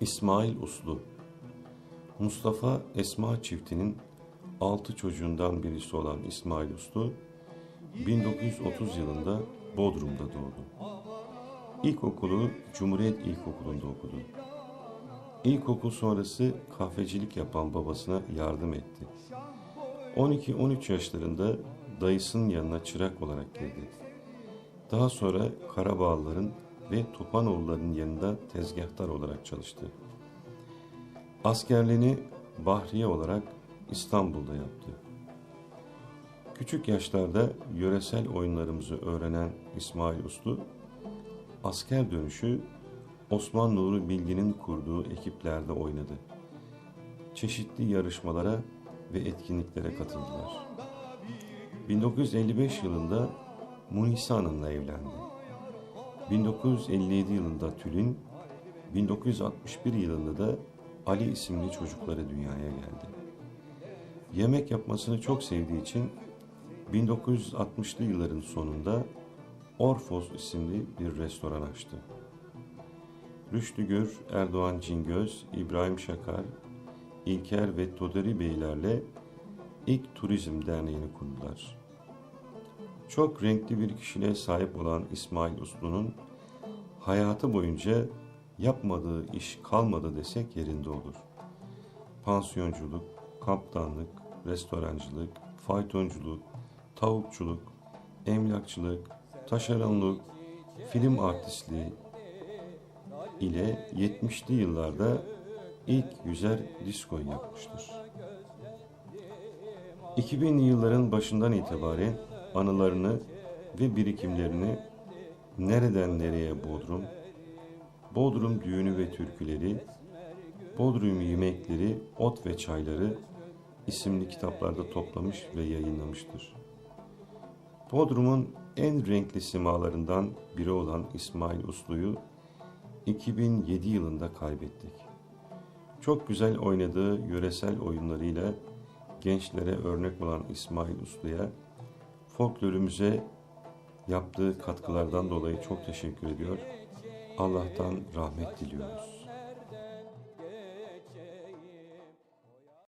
İsmail Uslu Mustafa Esma çiftinin altı çocuğundan birisi olan İsmail Uslu 1930 yılında Bodrum'da doğdu. İlkokulu Cumhuriyet İlkokulu'nda okudu. İlkokul sonrası kahvecilik yapan babasına yardım etti. 12-13 yaşlarında dayısının yanına çırak olarak girdi. Daha sonra Karabağlıların ve Topanoğulların yanında tezgahtar olarak çalıştı. Askerliğini Bahriye olarak İstanbul'da yaptı. Küçük yaşlarda yöresel oyunlarımızı öğrenen İsmail Uslu, asker dönüşü Osman Nuri Bilgin'in kurduğu ekiplerde oynadı. Çeşitli yarışmalara ve etkinliklere katıldılar. 1955 yılında Munisa Hanım'la evlendi. 1957 yılında Tülin, 1961 yılında da Ali isimli çocukları dünyaya geldi. Yemek yapmasını çok sevdiği için 1960'lı yılların sonunda Orfos isimli bir restoran açtı. Rüştü Gür, Erdoğan Cingöz, İbrahim Şakar, İlker ve Todori Beylerle ilk Turizm Derneği'ni kurdular. Çok renkli bir kişiliğe sahip olan İsmail Uslu'nun hayatı boyunca yapmadığı iş kalmadı desek yerinde olur. Pansiyonculuk, kaptanlık, restorancılık, faytonculuk, tavukçuluk, emlakçılık, taşeronluk, film artistliği ile 70'li yıllarda ilk yüzer diskoyu yapmıştır. 2000'li yılların başından itibaren anılarını ve birikimlerini Nereden Nereye Bodrum, Bodrum Düğünü ve Türküleri, Bodrum Yemekleri, Ot ve Çayları isimli kitaplarda toplamış ve yayınlamıştır. Bodrum'un en renkli simalarından biri olan İsmail Uslu'yu 2007 yılında kaybettik. Çok güzel oynadığı yöresel oyunlarıyla gençlere örnek olan İsmail Uslu'ya folklorumuze yaptığı katkılardan dolayı çok teşekkür ediyor. Allah'tan rahmet diliyoruz.